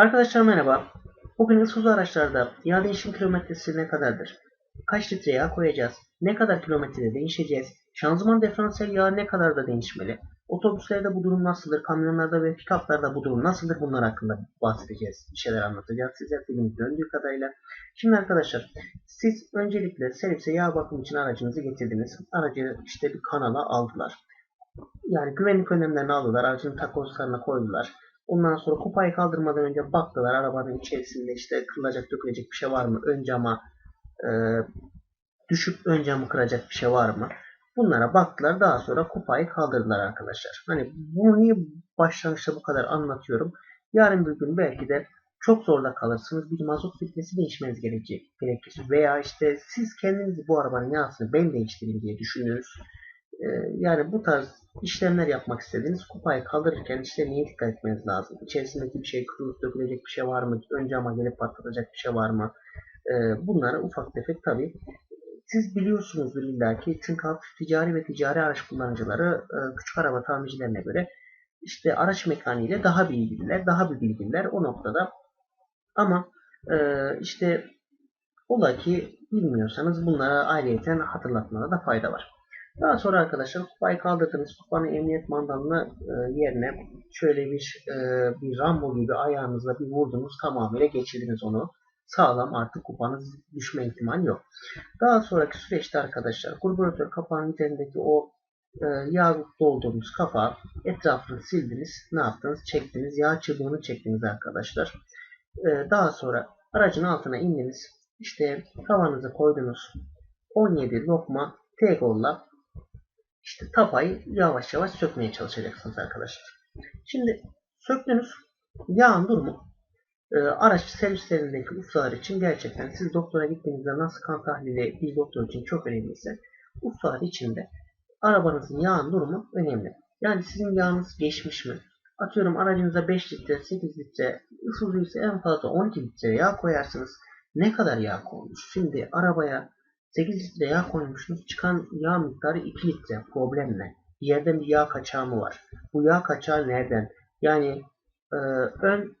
Arkadaşlar merhaba. Bugün Isuzu araçlarda yağ değişim kilometresi ne kadardır? Kaç litre yağ koyacağız? Ne kadar kilometrede değişeceğiz? Şanzıman diferansiyel yağı ne kadar da değişmeli? Otobüslerde bu durum nasıldır? Kamyonlarda ve pikaplarda bu durum nasıldır? Bunlar hakkında bahsedeceğiz. Bir şeyler anlatacağız size dilimiz döndüğü kadarıyla. Şimdi arkadaşlar siz öncelikle servise yağ bakım için aracınızı getirdiniz. Aracı işte bir kanala aldılar. Yani güvenlik önlemlerini aldılar. Aracın takozlarına koydular. Ondan sonra kupayı kaldırmadan önce baktılar arabanın içerisinde işte kırılacak dökülecek bir şey var mı? Ön cama e, düşüp ön camı kıracak bir şey var mı? Bunlara baktılar. Daha sonra kupayı kaldırdılar arkadaşlar. Hani bunu niye başlangıçta bu kadar anlatıyorum? Yarın bir gün belki de çok zorda kalırsınız. Bir mazot filtresi değişmeniz gerekecek, gerekir. Veya işte siz kendiniz bu arabanın yağsını ben değiştireyim diye düşünüyoruz. Ee, yani bu tarz işlemler yapmak istediğiniz kupayı kaldırırken işte neye dikkat etmeniz lazım? İçerisindeki bir şey kırılıp dökülecek bir şey var mı? Önce ama gelip patlatacak bir şey var mı? Ee, bunları ufak tefek tabi siz biliyorsunuzdur illaki çünkü hafif ticari ve ticari araç kullanıcıları e, küçük araba tamircilerine göre işte araç mekaniğiyle daha bilgililer, daha bir bilgililer o noktada. Ama e, işte ola ki bilmiyorsanız bunlara ayrıyeten hatırlatmada da fayda var. Daha sonra arkadaşlar kupayı kaldırdınız. Kupanın emniyet mandalını e, yerine şöyle bir e, bir rambo gibi ayağınızla bir vurdunuz. Tamamıyla geçirdiniz onu. Sağlam artık kupanız düşme ihtimali yok. Daha sonraki süreçte arkadaşlar karbüratör kapağının üzerindeki o e, yağ doldurmuş kapağı etrafını sildiniz. Ne yaptınız? Çektiniz. Yağ çubuğunu çektiniz arkadaşlar. E, daha sonra aracın altına indiniz. İşte havanızı koydunuz. 17 lokma T-Goll'la işte tapayı yavaş yavaş sökmeye çalışacaksınız arkadaşlar. Şimdi söktünüz. Yağın durumu e, araç servislerindeki ustalar için gerçekten siz doktora gittiğinizde nasıl kan tahlili bir doktor için çok önemliyse ustalar için de arabanızın yağın durumu önemli. Yani sizin yağınız geçmiş mi? Atıyorum aracınıza 5 litre, 8 litre, Isuzu ise en fazla 12 litre yağ koyarsınız. Ne kadar yağ koymuş? Şimdi arabaya 8 litre yağ koymuşsunuz. Çıkan yağ miktarı 2 litre. Problem ne? Bir yerden bir yağ kaçağı mı var? Bu yağ kaçağı nereden? Yani e, ön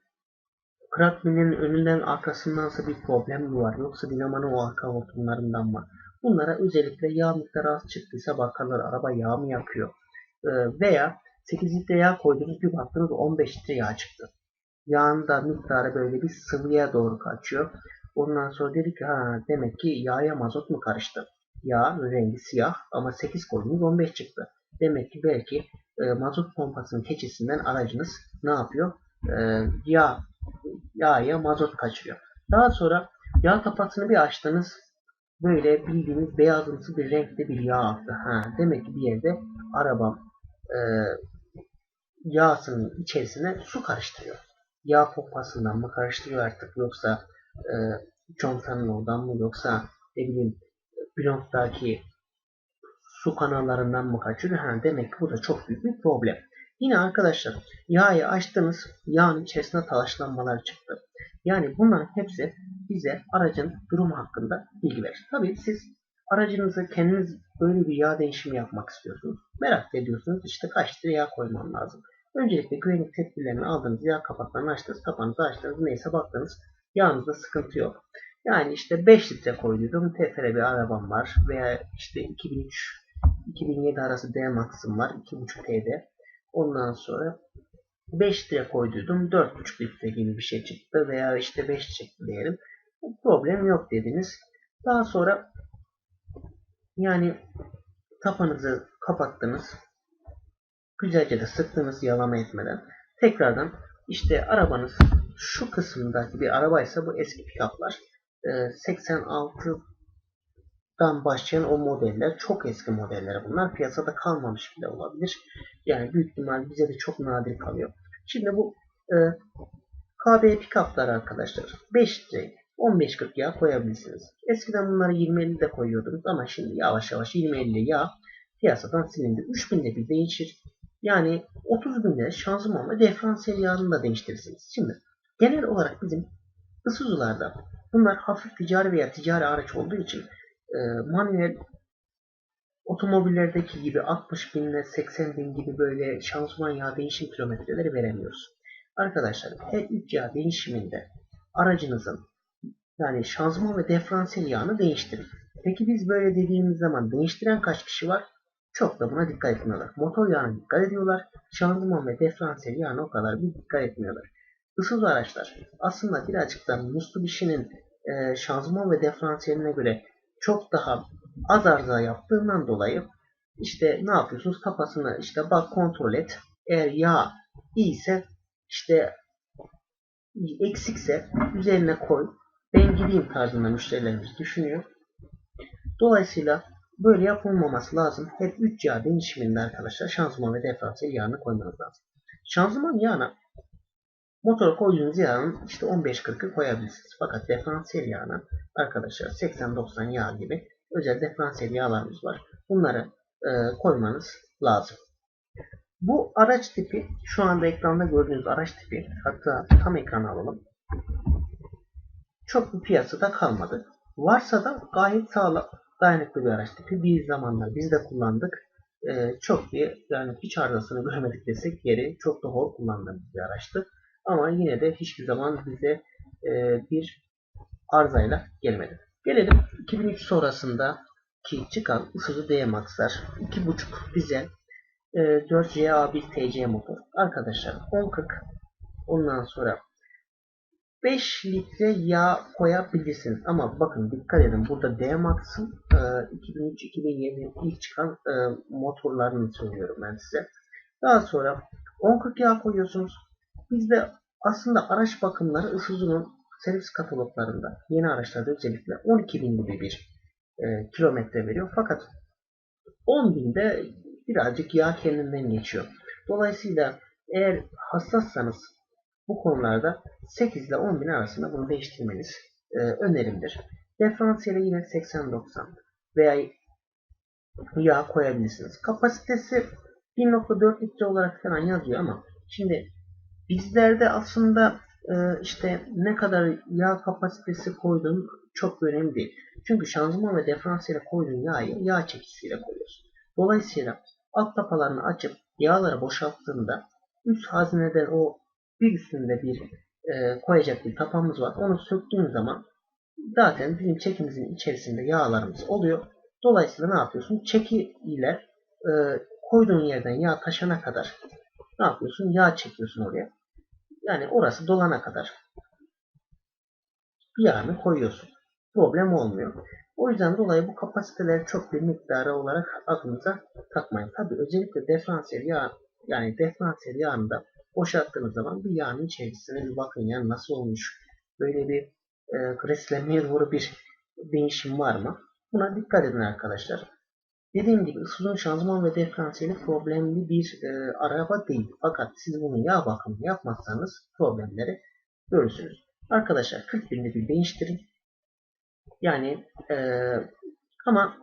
Krakmin'in önünden arkasındansa bir problem mi var? Yoksa dinamanın o arka hortumlarından mı? Bunlara özellikle yağ miktarı az çıktıysa bakarlar araba yağ mı yakıyor? E, veya 8 litre yağ koydunuz bir baktınız 15 litre yağ çıktı. Yağın da miktarı böyle bir sıvıya doğru kaçıyor. Ondan sonra dedik ki ha demek ki yağa mazot mu karıştı? Yağ rengi siyah ama 8 koydunuz 15 çıktı. Demek ki belki e, mazot pompasının keçisinden aracınız ne yapıyor? E, yağ yağa mazot kaçırıyor. Daha sonra yağ kapasını bir açtınız. Böyle bildiğiniz beyazımsı bir renkte bir yağ aktı. Ha, demek ki bir yerde arabam e, yağsının içerisine su karıştırıyor. Yağ pompasından mı karıştırıyor artık yoksa e, contanın oradan mı yoksa ne bileyim bloktaki su kanallarından mı kaçıyor? Ha, demek ki bu da çok büyük bir problem. Yine arkadaşlar yağı açtınız yağın içerisinde talaşlanmalar çıktı. Yani bunların hepsi bize aracın durumu hakkında bilgi verir. Tabii siz aracınızı kendiniz böyle bir yağ değişimi yapmak istiyorsunuz. Merak ediyorsunuz işte kaç litre yağ koymam lazım. Öncelikle güvenlik tedbirlerini aldınız, yağ kapaklarını açtınız, kapağınızı açtınız, neyse baktınız yağınızda sıkıntı yok. Yani işte 5 litre koyduydum, TFR bir arabam var veya işte 2003-2007 arası D Max'ım var, 2.5 T'de. Ondan sonra 5 litre koyduydum, 4.5 litre gibi bir şey çıktı veya işte 5 çıktı diyelim. Problem yok dediniz. Daha sonra yani tapanızı kapattınız. Güzelce de sıktınız yalama etmeden. Tekrardan işte arabanız şu kısımdaki bir arabaysa bu eski pikaplar. 86'dan başlayan o modeller çok eski modeller bunlar. Piyasada kalmamış bile olabilir. Yani büyük ihtimal bize de çok nadir kalıyor. Şimdi bu e, KB pikaplar arkadaşlar 5 litre 15-40 yağ koyabilirsiniz. Eskiden bunları 20-50 de koyuyordunuz ama şimdi yavaş yavaş 20-50 yağ piyasadan silindi. 3000'de bir değişir. Yani 30 binde şanzıman ve diferansiyel yağını da değiştirirsiniz. Şimdi genel olarak bizim Isuzu'larda bunlar hafif ticari veya ticari araç olduğu için e, manuel otomobillerdeki gibi 60 bin ile 80 bin gibi böyle şanzıman yağ değişim kilometreleri veremiyoruz. Arkadaşlar her 3 yağ değişiminde aracınızın yani şanzıman ve diferansiyel yağını değiştirin. Peki biz böyle dediğimiz zaman değiştiren kaç kişi var? Çok da buna dikkat etmiyorlar. Motor yağına dikkat ediyorlar. Şanzıman ve diferansiyel yağına o kadar bir dikkat etmiyorlar. Issız araçlar aslında birazcık da Mitsubishi'nin e, şanzıman ve diferansiyeline göre çok daha az arıza yaptığından dolayı işte ne yapıyorsunuz? Kafasını işte bak kontrol et. Eğer yağ iyiyse işte eksikse üzerine koy. Ben gideyim tarzında müşterilerimiz düşünüyor. Dolayısıyla böyle yapılmaması lazım. Hep 3 yağ değişiminde arkadaşlar şanzıman ve diferansiyel yağını koymanız lazım. Şanzıman yağına motora koyduğunuz yağın işte 15-40'ı koyabilirsiniz. Fakat diferansiyel yağına arkadaşlar 80-90 yağ gibi özel diferansiyel yağlarımız var. Bunları e, koymanız lazım. Bu araç tipi şu anda ekranda gördüğünüz araç tipi hatta tam ekranı alalım. Çok bir piyasada kalmadı. Varsa da gayet sağlam, dayanıklı bir araç tipi. Bir zamanlar biz de kullandık. Ee, çok bir yani hiç arızasını görmedik desek yeri çok da hor kullandığımız bir araçtı. Ama yine de hiçbir zaman bize e, bir arızayla gelmedi. Gelelim 2003 sonrasında ki çıkan Isuzu D-Max'lar 2.5 dizel e, 4CA1 TC motor. Arkadaşlar 10.40 ondan sonra 5 litre yağ koyabilirsiniz. Ama bakın dikkat edin burada D-Max'ın e, 2003-2007 ilk çıkan e, motorlarını söylüyorum ben size. Daha sonra 10.40 yağ koyuyorsunuz. Bizde aslında araç bakımları Isuzu'nun servis kataloglarında yeni araçlarda özellikle 12 bin gibi bir e, kilometre veriyor. Fakat 10 binde birazcık yağ kendinden geçiyor. Dolayısıyla eğer hassassanız bu konularda 8 ile 10 bin arasında bunu değiştirmeniz e, önerimdir. Diferansiyele yine 80-90 veya yağ koyabilirsiniz. Kapasitesi 1.4 litre olarak falan yazıyor ama şimdi bizlerde aslında e, işte ne kadar yağ kapasitesi koyduğun çok önemli değil. Çünkü şanzıman ve diferansiyele koyduğun yağı yağ çekisiyle koyuyorsun. Dolayısıyla alt tapalarını açıp yağları boşalttığında üst hazineden o bir üstünde bir e, koyacak bir tapamız var. Onu söktüğün zaman zaten bizim çekimizin içerisinde yağlarımız oluyor. Dolayısıyla ne yapıyorsun? Çeki ile e, koyduğun yerden yağ taşana kadar ne yapıyorsun? Yağ çekiyorsun oraya. Yani orası dolana kadar yağını koyuyorsun. Problem olmuyor. O yüzden dolayı bu kapasiteleri çok bir miktarı olarak aklınıza takmayın. Tabi özellikle diferansiyel yağ yani diferansiyel yağında boşalttığınız zaman bir yağın içerisine bir bakın yani nasıl olmuş. Böyle bir e, reslenmeye doğru bir değişim var mı? Buna dikkat edin arkadaşlar. Dediğim gibi Isuzu'nun şanzıman ve diferansiyeli problemli bir e, araba değil. Fakat siz bunu yağ bakımı yapmazsanız problemleri görürsünüz. Arkadaşlar 40 binde bir değiştirin. Yani e, ama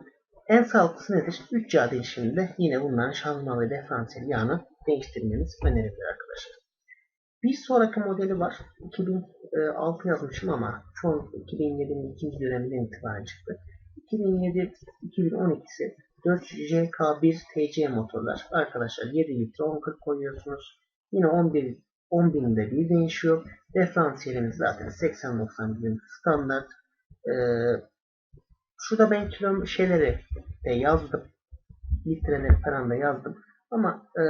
en sağlıklısı nedir? 3 yağ değişiminde yine bunların şanzıman ve diferansiyel yağını değiştirmeniz önerilir arkadaşlar. Bir sonraki modeli var. 2006 yazmışım ama an 2007'nin ikinci döneminden itibaren çıktı. 2007-2012'si 4JK1 TC motorlar. Arkadaşlar 7 litre 1040 koyuyorsunuz. Yine 11 10 binde bir değişiyor. Diferansiyelimiz zaten 80-90 bin standart. Ee, şurada ben kilo şeyleri de yazdım. Litreleri falan da yazdım. Ama e,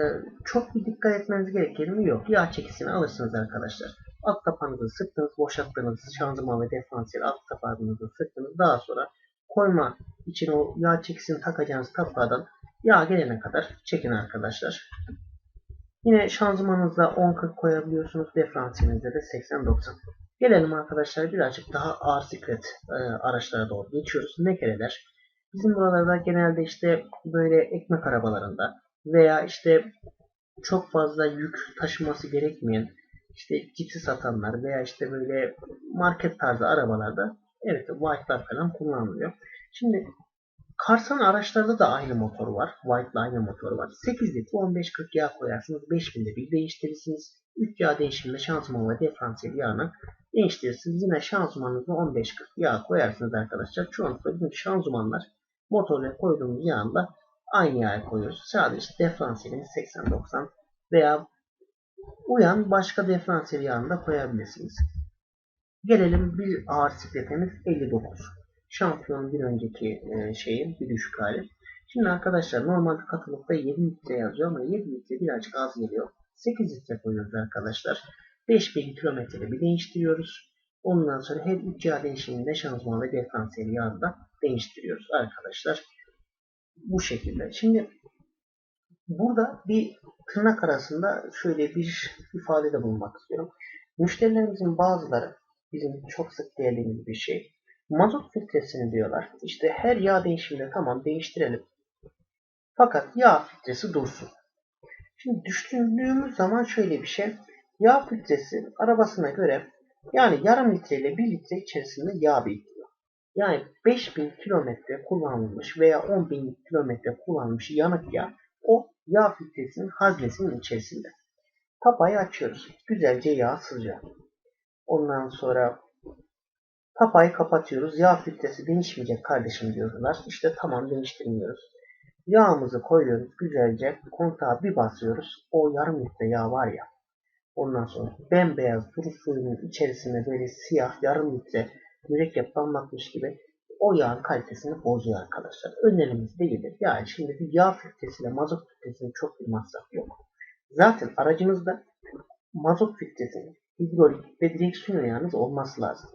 çok bir dikkat etmeniz gereken mi yok. Yağ çekisini alırsınız arkadaşlar. Alt tapanızı sıktınız, boşalttınız, şanzıman ve diferansiyel alt tapanınızı sıktınız. Daha sonra koyma için o yağ çekisini takacağınız kapağdan yağ gelene kadar çekin arkadaşlar. Yine şanzımanınızda 10-40 koyabiliyorsunuz. Diferansiyelinizde de 80-90. Gelelim arkadaşlar birazcık daha ağır siklet e, araçlara doğru geçiyoruz. Nekereler. Bizim buralarda genelde işte böyle ekmek arabalarında veya işte çok fazla yük taşıması gerekmeyen işte cipsi satanlar veya işte böyle market tarzı arabalarda evet white'lar falan kullanılıyor. Şimdi Karsan araçlarda da aynı motor var. White'la aynı motor var. 8 litre 15-40 yağ koyarsınız. 5000'de bir değiştirirsiniz. 3 yağ değişiminde şanzıman ve diferansiyel yağını değiştirirsiniz. Yine şanzımanınızda 15-40 yağ koyarsınız arkadaşlar. Çoğunlukla bizim şanzımanlar motorla koyduğumuz yağında aynı yağı koyuyoruz. Sadece diferansiyelimiz 80-90 veya uyan başka diferansiyel yağını da koyabilirsiniz. Gelelim bir ağır sikletimiz 59. Şampiyon bir önceki e, şeyin bir düşük hali. Şimdi arkadaşlar normalde katılıkta 7 litre yazıyor ama 7 litre birazcık az geliyor. 8 litre koyuyoruz arkadaşlar. 5000 kilometrede bir değiştiriyoruz. Ondan sonra her 3 yağ değişiminde şanzıman ve diferansiyel yağı da değiştiriyoruz arkadaşlar. Bu şekilde. Şimdi burada bir tırnak arasında şöyle bir ifadede bulunmak istiyorum. Müşterilerimizin bazıları bizim çok sık değerlediğimiz bir şey. Mazot filtresini diyorlar. İşte her yağ değişiminde tamam değiştirelim. Fakat yağ filtresi dursun. Şimdi düşündüğümüz zaman şöyle bir şey. Yağ filtresi arabasına göre yani yarım litre ile 1 litre içerisinde yağ biriktiriyor. Yani 5000 kilometre kullanılmış veya 10.000 kilometre kullanılmış yanık yağ o yağ filtresinin haznesinin içerisinde. Tapayı açıyoruz. Güzelce yağ sızıyor. Ondan sonra tapayı kapatıyoruz. Yağ filtresi değişmeyecek kardeşim diyorlar. İşte tamam değiştirmiyoruz. Yağımızı koyuyoruz güzelce. Kontağa bir basıyoruz. O yarım litre yağ var ya. Ondan sonra bembeyaz duru suyunun içerisinde böyle siyah yarım litre mürekkep damlatmış gibi o yağın kalitesini bozuyor arkadaşlar. Önerimiz değildir. Yani şimdi bir yağ filtresiyle mazot filtresinin çok bir masraf yok. Zaten aracınızda mazot filtresinin hidrolik ve direksiyon yağınız olması lazım.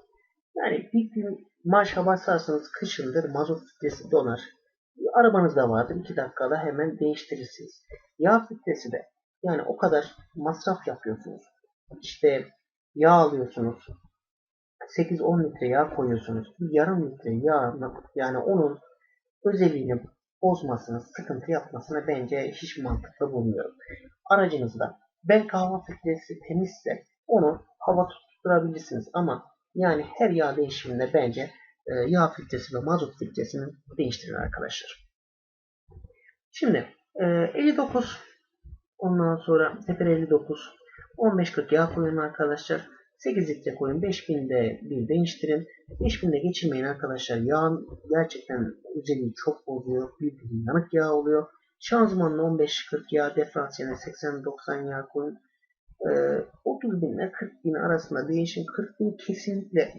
Yani bir gün marşa basarsanız kışındır mazot filtresi donar. Arabanızda vardır 2 dakikada hemen değiştirirsiniz. Yağ filtresi de yani o kadar masraf yapıyorsunuz. İşte yağ alıyorsunuz. 8-10 litre yağ koyuyorsunuz. Bir yarım litre yağ yani onun özelliğini bozmasını, sıkıntı yapmasını bence hiç mantıklı bulmuyorum. Aracınızda belki hava filtresi temizse onu hava tutturabilirsiniz ama yani her yağ değişiminde bence e, yağ filtresi ve mazot filtresini değiştirin arkadaşlar. Şimdi e, 59 ondan sonra teper 59 15-40 yağ koyun arkadaşlar. 8 litre koyun. 5000'de bir değiştirin. 5000'de geçirmeyin arkadaşlar. Yağın gerçekten özelliği çok bozuyor. Büyük bir yanık yağ oluyor. Şanzımanla 15-40 yağ, diferansiyene 80-90 yağ koyun. Ee, 30 bin ile 40 bin arasında değişim. 40 bin kesinlikle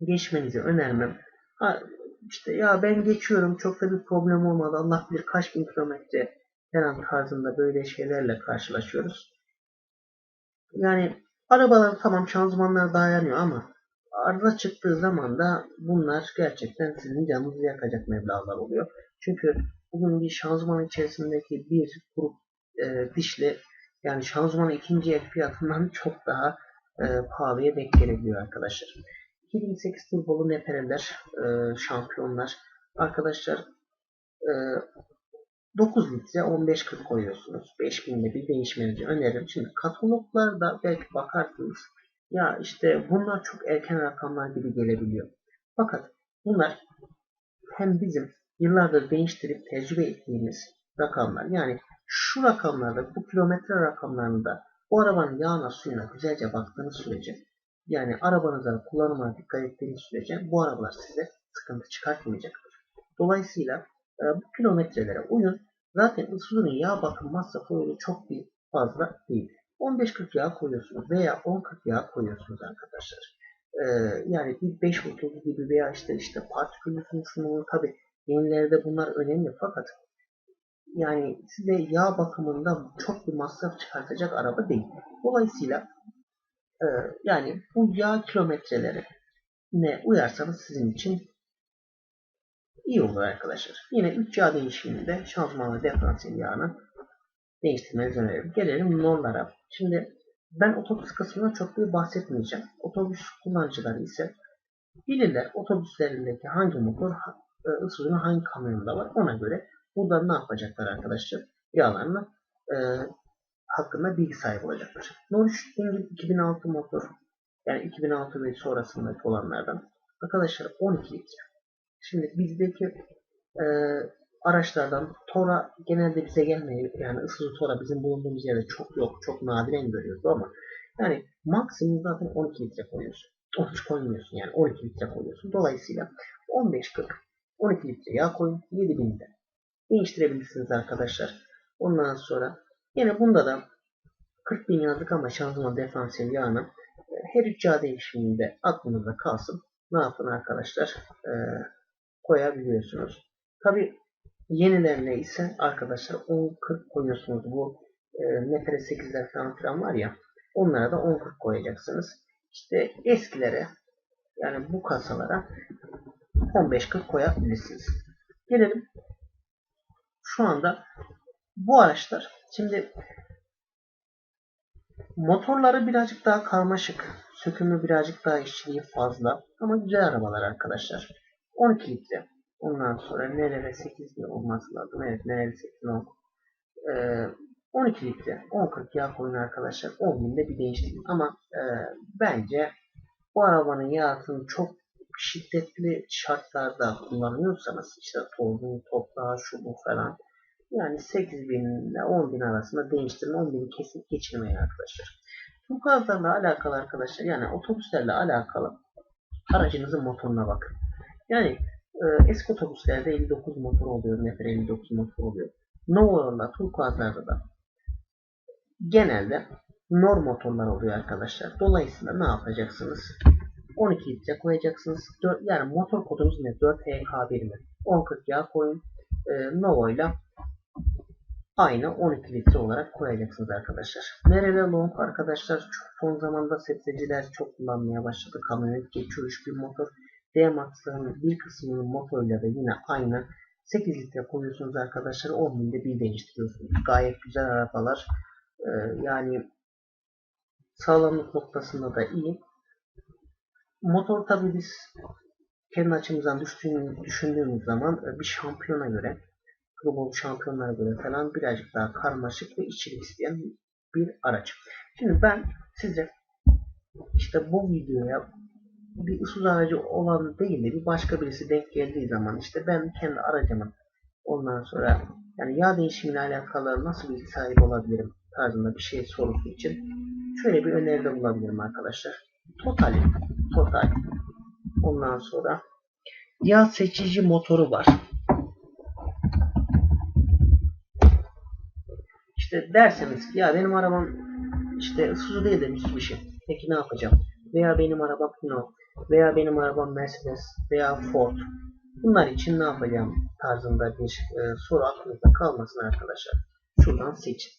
geçmenizi önermem. Ha, işte ya ben geçiyorum çok da bir problem olmadı. Allah bilir kaç bin kilometre falan tarzında böyle şeylerle karşılaşıyoruz. Yani arabalar tamam şanzımanlar dayanıyor ama arıza çıktığı zaman da bunlar gerçekten sizin canınızı yakacak meblağlar oluyor. Çünkü bugün bir şanzıman içerisindeki bir grup e, dişli yani şanzımanın ikinci el fiyatından çok daha e, pahalıya denk gelebiliyor arkadaşlar. 2008 turbolu nepereler, e, şampiyonlar. Arkadaşlar e, 9 litre 15-40 koyuyorsunuz. 5000'de bir değişmenizi öneririm. Şimdi kataloglarda belki bakarsınız. Ya işte bunlar çok erken rakamlar gibi gelebiliyor. Fakat bunlar hem bizim yıllardır değiştirip tecrübe ettiğimiz rakamlar. Yani şu rakamlarda, bu kilometre rakamlarında bu arabanın yağına suyuna güzelce baktığınız sürece yani arabanıza kullanıma dikkat ettiğiniz sürece bu arabalar size sıkıntı çıkartmayacaktır. Dolayısıyla e, bu kilometrelere uyun. Zaten Isuzu'nun yağ bakım masrafı öyle çok bir fazla değil. 15-40 yağ koyuyorsunuz veya 10-40 yağ koyuyorsunuz arkadaşlar. Ee, yani bir 5 30 gibi veya işte işte partikül şunu tabi yenilerde bunlar önemli fakat yani size yağ bakımında çok bir masraf çıkartacak araba değil. Dolayısıyla e, yani bu yağ kilometreleri ne uyarsanız sizin için iyi olur arkadaşlar. Yine 3 yağ değişiminde şanzıman ve diferansiyel yağını değiştirmenizi öneririm. Gelelim norlara. Şimdi ben otobüs kısmına çok bir bahsetmeyeceğim. Otobüs kullanıcıları ise bilirler otobüslerindeki hangi motor Isuzu'nun hangi kamyonunda var ona göre burada ne yapacaklar arkadaşlar? Yağlarını e, hakkında bilgi sahibi olacaklar. Norwich 2006 motor yani 2006 ve sonrasındaki olanlardan arkadaşlar 12 litre. Şimdi bizdeki e, araçlardan Tora genelde bize gelmiyor. Yani ısısı Tora bizim bulunduğumuz yerde çok yok. Çok nadiren görüyoruz ama yani maksimum zaten 12 litre koyuyorsun. 13 koymuyorsun yani 12 litre koyuyorsun. Dolayısıyla 15-40 12 litre yağ koyun 7000'de değiştirebilirsiniz arkadaşlar. Ondan sonra yine bunda da 40 bin yazdık ama şanzıman diferansiyel yağını e, her üç yağ değişiminde aklınızda kalsın. Ne yapın arkadaşlar? E, koyabiliyorsunuz. Tabi yenilerine ise arkadaşlar 10-40 koyuyorsunuz. Bu e, nefere 8'ler falan filan var ya onlara da 10-40 koyacaksınız. İşte eskilere yani bu kasalara 15-40 koyabilirsiniz. Gelelim şu anda bu araçlar şimdi motorları birazcık daha karmaşık. Sökümü birazcık daha işçiliği fazla. Ama güzel arabalar arkadaşlar. 12 litre. Ondan sonra nerede 8 litre olması lazım. Evet nerede 8 10. Ee, 12 litre. 10-40 yağ koyun arkadaşlar. 10 binde bir değiştirdim. Ama e, bence bu arabanın yağını çok şiddetli şartlarda kullanıyorsanız işte tozun, toprağı, şu bu falan yani 8 bin ile 10 bin arasında değiştirme 10 bini kesip geçirmeyin arkadaşlar. Bu gazlarla alakalı arkadaşlar yani otobüslerle alakalı aracınızın motoruna bakın. Yani e, eski otobüslerde 59 motor oluyor. Nefer 59 motor oluyor. Novo'larla, Turkuaz'larda da genelde nor motorlar oluyor arkadaşlar. Dolayısıyla ne yapacaksınız? 12 litre koyacaksınız. 4, yani motor kodumuz ne? 4HK1 mi? 10-40 yağ koyun. E, Novo ile aynı 12 litre olarak koyacaksınız arkadaşlar. Nerede long arkadaşlar son zamanda sebzeciler çok kullanmaya başladı. Kamyonet geçiyor 3000 motor. D-Max'ların bir kısmının motoruyla da yine aynı 8 litre koyuyorsunuz arkadaşlar. 10 binde bir değiştiriyorsunuz. Gayet güzel arabalar. Ee, yani sağlamlık noktasında da iyi. Motor tabi biz kendi açımızdan düşündüğümüz zaman bir şampiyona göre global şampiyonlara göre falan birazcık daha karmaşık ve içerik isteyen bir araç. Şimdi ben size işte bu videoya bir Isuzu aracı olan değil de bir başka birisi denk geldiği zaman işte ben kendi aracımın ondan sonra yani yağ değişimiyle alakalı nasıl bir sahip olabilirim tarzında bir şey sorusu için şöyle bir öneride bulabilirim arkadaşlar. Total, total. Ondan sonra yağ seçici motoru var. İşte derseniz ki ya benim arabam işte Isuzu değil de Mitsubishi. Peki ne yapacağım? Veya benim arabam Renault veya benim arabam Mercedes veya Ford. Bunlar için ne yapacağım tarzında bir e, soru aklınızda kalmasın arkadaşlar. Şuradan seçin.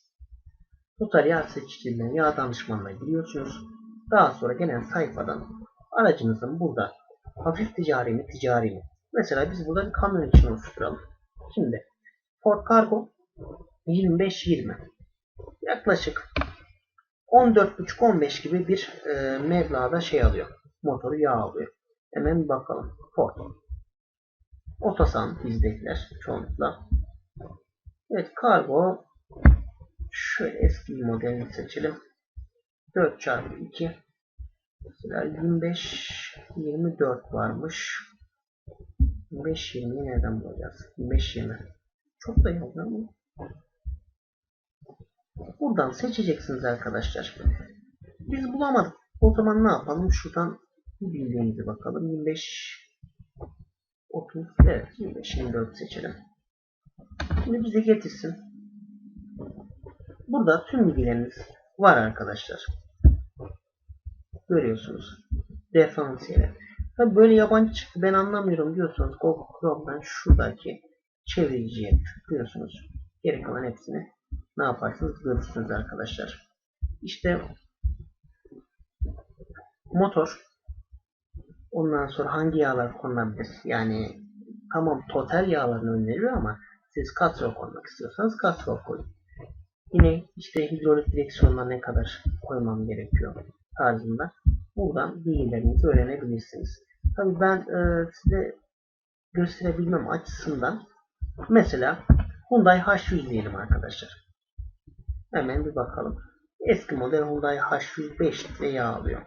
Total yağ seçiciliğinden yağ danışmanına giriyorsunuz. Daha sonra gelen sayfadan aracınızın burada hafif ticari mi ticari mi? Mesela biz burada bir kamyon için oluşturalım. Şimdi Ford Cargo 25-20 yaklaşık 14.5-15 gibi bir e, meblağda şey alıyor. Motoru yağ alıyor. Hemen bakalım. Ford. Otosan bizdekiler çoğunlukla. Evet kargo şöyle eski modelini seçelim. 4x2 mesela 25 24 varmış. 25 20 nereden bulacağız? 25 20. Çok da yok ama Buradan seçeceksiniz arkadaşlar. Biz bulamadık. O zaman ne yapalım? Şuradan bir bildiğimize bakalım. 25 30 evet 25 24 seçelim. Şimdi bize getirsin. Burada tüm bilgileriniz var arkadaşlar. Görüyorsunuz. Diferansiyeli. Tabi böyle yabancı çıktı ben anlamıyorum diyorsanız Google Chrome'dan şuradaki çeviriciye tıklıyorsunuz. Geri kalan hepsini ne yaparsınız görürsünüz arkadaşlar. İşte motor ondan sonra hangi yağlar konulabilir? Yani tamam total yağlarını öneriyor ama siz katrol koymak istiyorsanız katrol koyun. Yine işte hidrolik direksiyonuna ne kadar koymam gerekiyor tarzında buradan bilgilerinizi öğrenebilirsiniz. Tabii ben e, size gösterebilmem açısından mesela Hyundai H100 diyelim arkadaşlar. Hemen bir bakalım. Eski model Hyundai H105 litre yağ alıyor.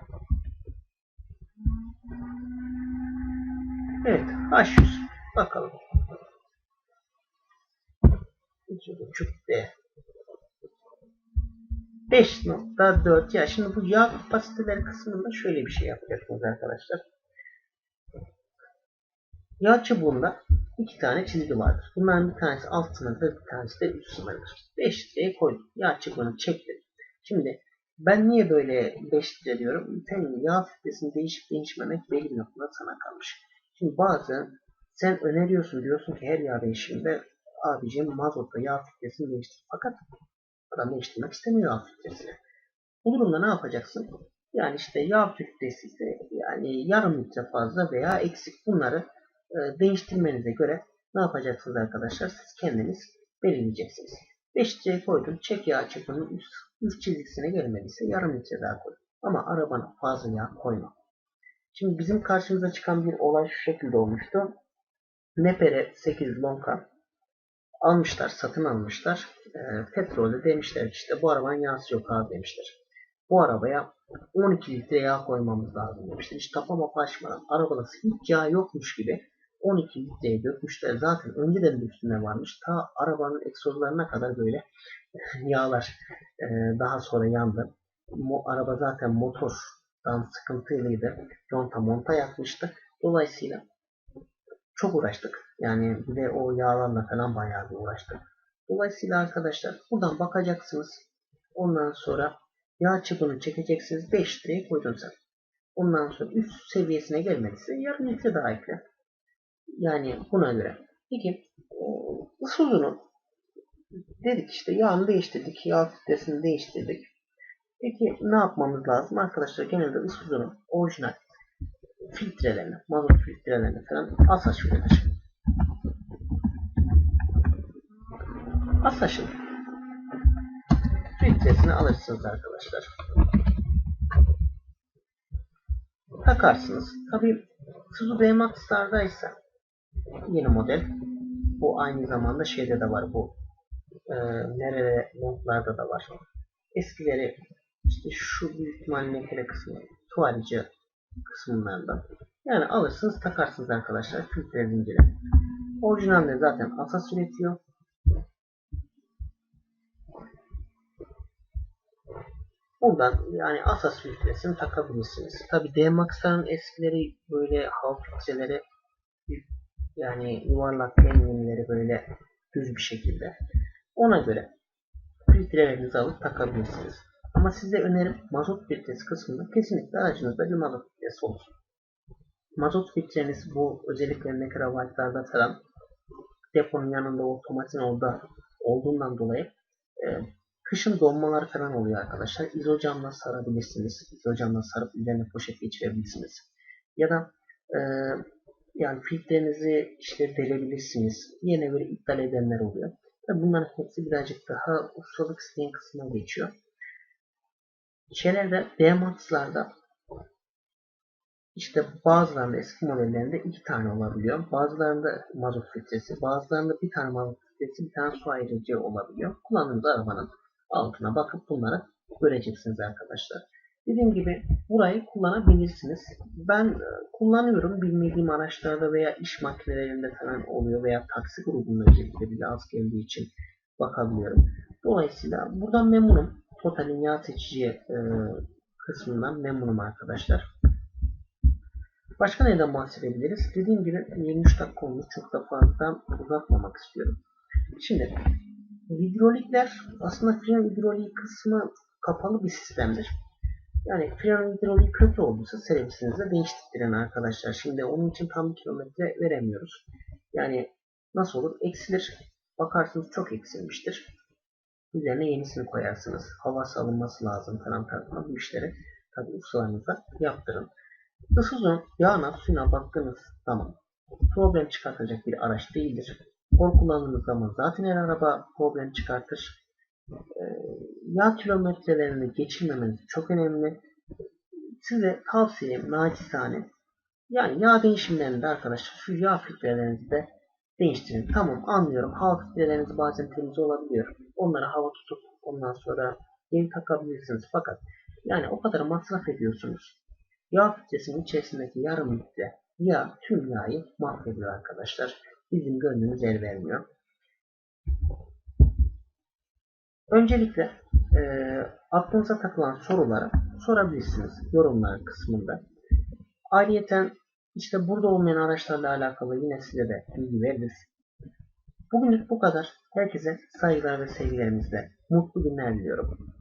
Evet H100. Bakalım. 2.5D 5.4 ya şimdi bu yağ kapasiteleri kısmında şöyle bir şey yapacaksınız arkadaşlar. Yağ çubuğunda iki tane çizgi vardır. Bunların bir tanesi alt sınırdır, bir tanesi de üst sınırdır. 5 litreye koydum. Yağ çubuğunu çektim. Şimdi ben niye böyle 5 litre diyorum? Senin yağ filtresini değişip değişmemek belli noktada sana kalmış. Şimdi bazı sen öneriyorsun diyorsun ki her yağ değişiminde abicim mazotla yağ filtresini değiştir. Fakat adam değiştirmek istemiyor yağ filtresini. Bu durumda ne yapacaksın? Yani işte yağ filtresi ise yani yarım litre fazla veya eksik bunları e, değiştirmenize göre ne yapacaksınız arkadaşlar? Siz kendiniz belirleyeceksiniz. 5 litreye koydun. Çek yağ çapının üst, üst çizgisine gelmediyse yarım litre daha koy. Ama arabana fazla yağ koyma. Şimdi bizim karşımıza çıkan bir olay şu şekilde olmuştu. Nepere 8 lonka almışlar, satın almışlar. E, petrolde demişler işte bu arabanın yağısı yok abi demişler. Bu arabaya 12 litre yağ koymamız lazım demişler. Hiç tapa mapa açmadan arabada hiç yağ yokmuş gibi 12 litreye dökmüşler. Zaten önceden de üstüne varmış. Ta arabanın egzozlarına kadar böyle yağlar e, daha sonra yandı. Mo, araba zaten motordan sıkıntılıydı. Conta monta yakmıştı. Dolayısıyla çok uğraştık. Yani bir de o yağlarla falan bayağı bir uğraştık. Dolayısıyla arkadaşlar buradan bakacaksınız. Ondan sonra yağ çapını çekeceksiniz. 5 litreye koydun sen. Ondan sonra üst seviyesine gelmediyse yarım litre daha ekle. Yani buna göre. Peki ısuzunu dedik işte yağını değiştirdik. Yağ filtresini değiştirdik. Peki ne yapmamız lazım? Arkadaşlar genelde ısuzunun orijinal filtrelerini, mazot filtrelerini falan Asaş verilir. Asaş'ın filtresini alırsınız arkadaşlar. Takarsınız. Tabi Suzu B-Max'larda ise yeni model. Bu aynı zamanda şeyde de var bu. E, nerede montlarda da var. Eskileri işte şu büyük ihtimalle nekele kısmı tuvalci kısımlarında. Yani alırsınız takarsınız arkadaşlar filtre zinciri. Orijinalde zaten Asas üretiyor. Buradan yani Asas filtresini takabilirsiniz. Tabi D-Max'ların eskileri böyle hava filtreleri yani yuvarlak enginleri böyle düz bir şekilde. Ona göre filtrelerinizi alıp takabilirsiniz. Ama size önerim mazot filtresi kısmında kesinlikle aracınızda bir mazot filtresi olsun. Mazot filtreniz bu özellikle nekravaytlarda falan deponun yanında otomatik orada olduğundan dolayı e, kışın donmalar falan oluyor arkadaşlar. İzocamla sarabilirsiniz. İzocamla sarıp üzerine poşet geçirebilirsiniz. Ya da e, yani filtrenizi işte delebilirsiniz. Yine böyle iptal edenler oluyor. Ve bunların hepsi birazcık daha ustalık isteyen kısmına geçiyor. Şeylerde D-Max'larda işte bazılarında eski modellerinde iki tane olabiliyor. Bazılarında mazot filtresi, bazılarında bir tane mazot filtresi, bir tane su ayırıcı olabiliyor. Kullandığınız arabanın altına bakıp bunları göreceksiniz arkadaşlar. Dediğim gibi burayı kullanabilirsiniz. Ben e, kullanıyorum bilmediğim araçlarda veya iş makinelerinde falan oluyor veya taksi grubunda özellikle bile az geldiği için bakabiliyorum. Dolayısıyla buradan memnunum. Total'in yağ seçici e, kısmından memnunum arkadaşlar. Başka neden bahsedebiliriz? Dediğim gibi 23 dakika olmuş. Çok da fazla uzatmamak istiyorum. Şimdi hidrolikler aslında fren hidrolik kısmı kapalı bir sistemdir. Yani fren hidroliği kötü olduysa servisinizde değiştirin arkadaşlar. Şimdi onun için tam kilometre veremiyoruz. Yani nasıl olur? Eksilir. Bakarsınız çok eksilmiştir. Üzerine yenisini koyarsınız. Hava salınması lazım falan tarzında bu işleri tabi ustalarınıza yaptırın. Isızın yağına suyuna baktığınız zaman problem çıkartacak bir araç değildir. Kol kullandığınız zaman zaten her araba problem çıkartır. Ee, yağ kilometrelerini geçirmemeniz çok önemli. Size tavsiyem nacizane yani yağ değişimlerinde arkadaşlar şu yağ filtrelerinizi de değiştirin. Tamam anlıyorum. Hava filtreleriniz bazen temiz olabiliyor. Onları hava tutup ondan sonra yeni takabilirsiniz. Fakat yani o kadar masraf ediyorsunuz. Yağ filtresinin içerisindeki yarım litre yağ tüm yağı mahvediyor arkadaşlar. Bizim gönlümüz el vermiyor. Öncelikle e, aklınıza takılan soruları sorabilirsiniz yorumlar kısmında. Ayrıyeten işte burada olmayan araçlarla alakalı yine size de bilgi veririz. Bugünlük bu kadar. Herkese saygılar ve sevgilerimizle mutlu günler diliyorum.